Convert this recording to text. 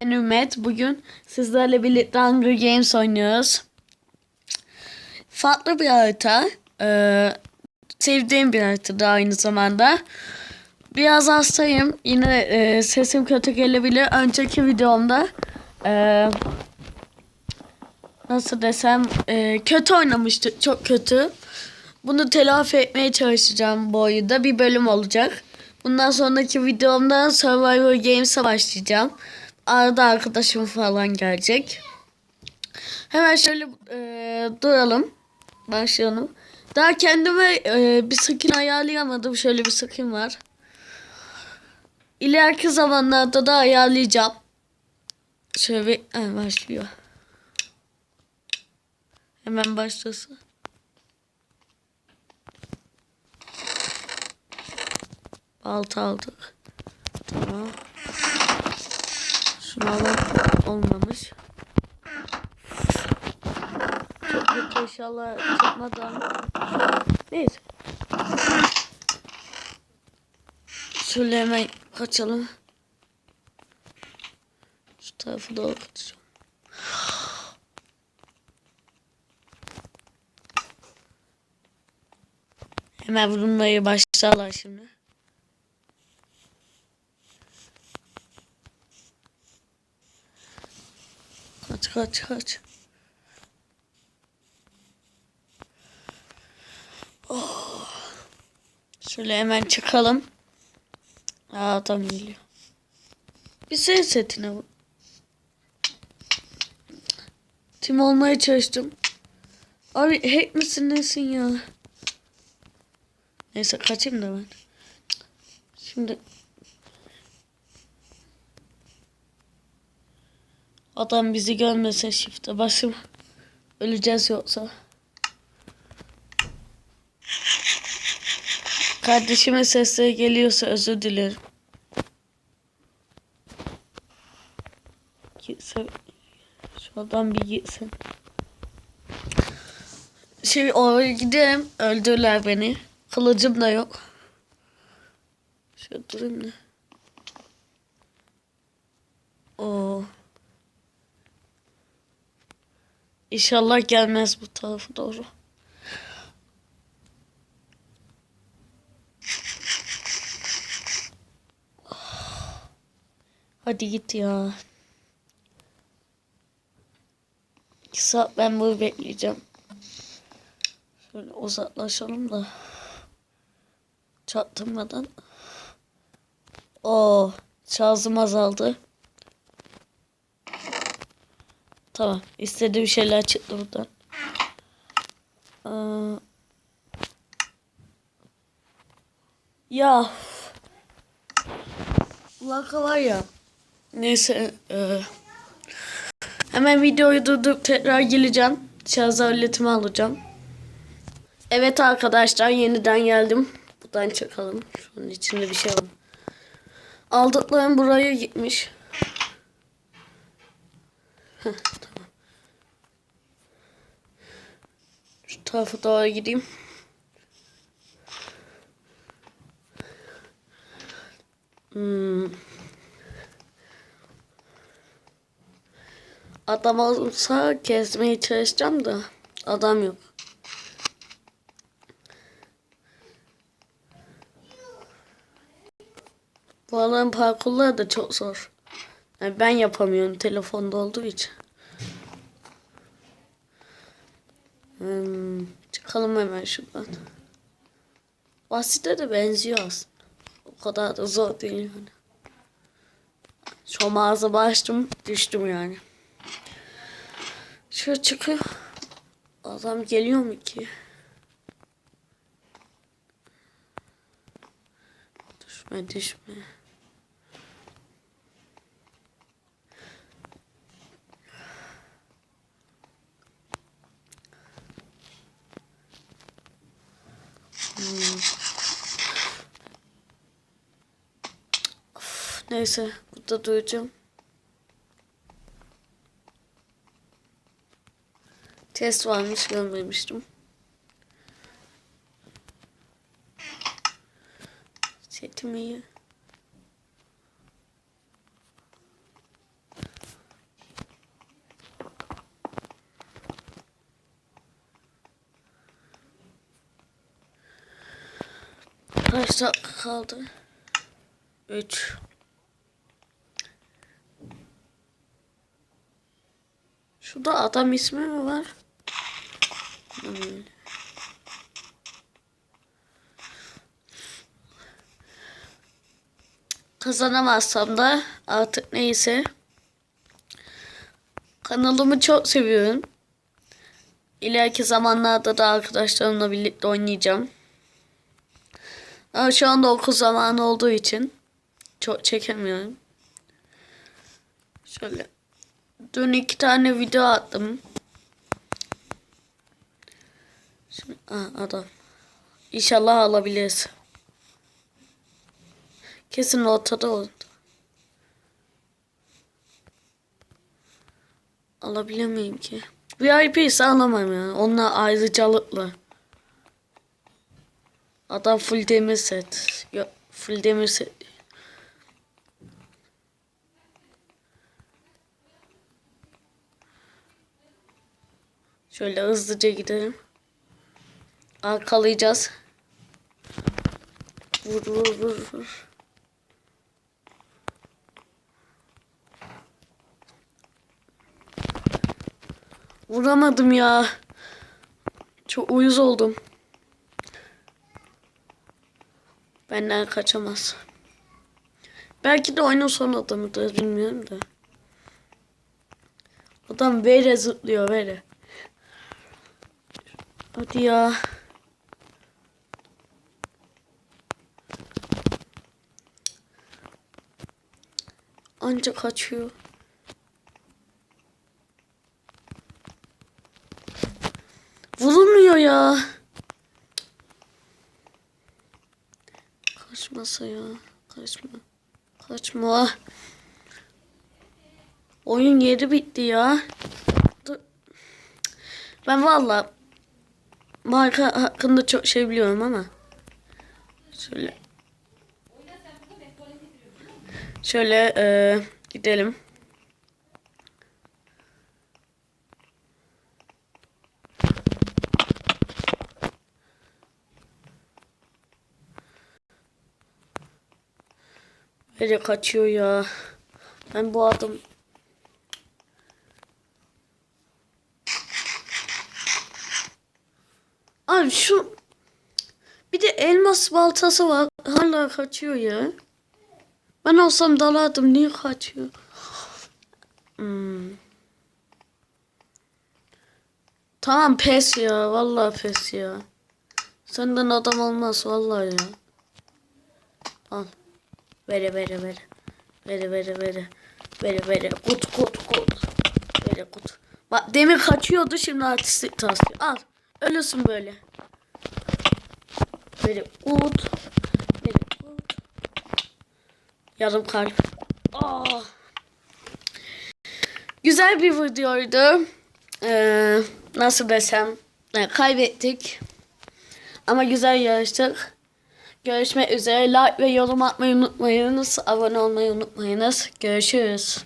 Ben Ümit. Bugün sizlerle birlikte Hunger Games oynuyoruz. Farklı bir harita. Ee, sevdiğim bir harita da aynı zamanda. Biraz hastayım. Yine e, sesim kötü gelebilir. Önceki videomda e, nasıl desem e, kötü oynamıştık. Çok kötü. Bunu telafi etmeye çalışacağım bu oyunda. Bir bölüm olacak. Bundan sonraki videomda Survivor Games'e başlayacağım. Arada arkadaşım falan gelecek. Hemen şöyle e, duralım. Başlayalım. Daha kendime e, bir skin ayarlayamadım. Şöyle bir skin var. İleriki zamanlarda da ayarlayacağım. Şöyle bir ha, başlıyor. Hemen başlasın. Balta aldık. Tamam. Alalım. Olmamış. Çok kötü inşallah çıkmadan. Neyse. Şöyle kaçalım. Şu tarafı doğru kaçacağım. Hemen vurulmaya başlarlar şimdi. Kaç kaç kaç. Oh. Şöyle hemen çıkalım. Aa adam geliyor. Bir sen setine bu. Tim olmaya çalıştım. Abi hack misin nesin ya? Neyse kaçayım da ben. Şimdi Adam bizi görmesin shift'e basım. Öleceğiz yoksa. Kardeşime sesleri geliyorsa özür dilerim. Gitse şu adam bir gitsin. Şey oraya gidelim. Öldürürler beni. Kılıcım da yok. Şöyle durayım da. Oo. İnşallah gelmez bu tarafa doğru. Hadi git ya. İki saat ben bunu bekleyeceğim. Şöyle uzaklaşalım da. Çaktırmadan. Oo, şarjım azaldı. Tamam. İstediğim şeyler çıktı buradan. Aa, ya. Laka var ya. Neyse. E, hemen videoyu durdurup tekrar geleceğim. Şarj aletimi alacağım. Evet arkadaşlar yeniden geldim. Buradan çıkalım. Şunun içinde bir şey var. Aldıklarım buraya gitmiş. Heh, tamam. Şu tarafa doğru gideyim. Hmm. Adam olsa gezmeye çalışacağım da adam yok. Bu alan parkurları da çok zor. Ben yapamıyorum telefonda olduğu için. Hmm, çıkalım hemen şuradan. Basite de benziyor aslında. O kadar da zor değil yani. Şu ağzımı açtım düştüm yani. Şöyle çıkıyor. Adam geliyor mu ki? Düşme düşme. Neyse burada duyacağım. Test varmış görmemiştim. Setim iyi. Kaç dakika kaldı? 3 Şurada adam ismi mi var? Hmm. Kazanamazsam da artık neyse. Kanalımı çok seviyorum. İleriki zamanlarda da arkadaşlarımla birlikte oynayacağım. Ama şu anda okul zamanı olduğu için çok çekemiyorum. Şöyle. Dün iki tane video attım. Şimdi, aa, adam. İnşallah alabiliriz. Kesin ortada oldu. Alabilir miyim ki? VIP ise alamam yani. Onlar ayrıcalıklı. Adam full demir set. Yok full demir set. Şöyle hızlıca gidelim. Arkalayacağız. Vur vur vur vur. Vuramadım ya. Çok uyuz oldum. Benden kaçamaz. Belki de oyunun son adamıdır bilmiyorum da. Adam vere zıplıyor vere. Hadi ya. Anca kaçıyor. Vurulmuyor ya. Kaçmasa ya. Kaçma. Kaçma. Oyun yeri bitti ya. Ben valla marka hakkında çok şey biliyorum ama. Şöyle. Şöyle e, gidelim. Nereye kaçıyor ya? Ben bu adam... Abi şu... Bir de elmas baltası var. Hala kaçıyor ya. Ben olsam dalardım. Niye kaçıyor? Hmm. Tamam pes ya. Vallahi pes ya. Senden adam olmaz vallahi ya. Al. Vere vere vere. Vere vere vere. Vere vere. Kut kut kut. Vere kut. Bak demin kaçıyordu şimdi artistik taslıyor. Al. Ölürsün böyle. Vere kut. Vere kut. Yarım kalp. Ah. Güzel bir videoydu. Ee, nasıl desem. Yani kaybettik. Ama güzel yarıştık. Görüşmek üzere. Like ve yorum atmayı unutmayınız. Abone olmayı unutmayınız. Görüşürüz.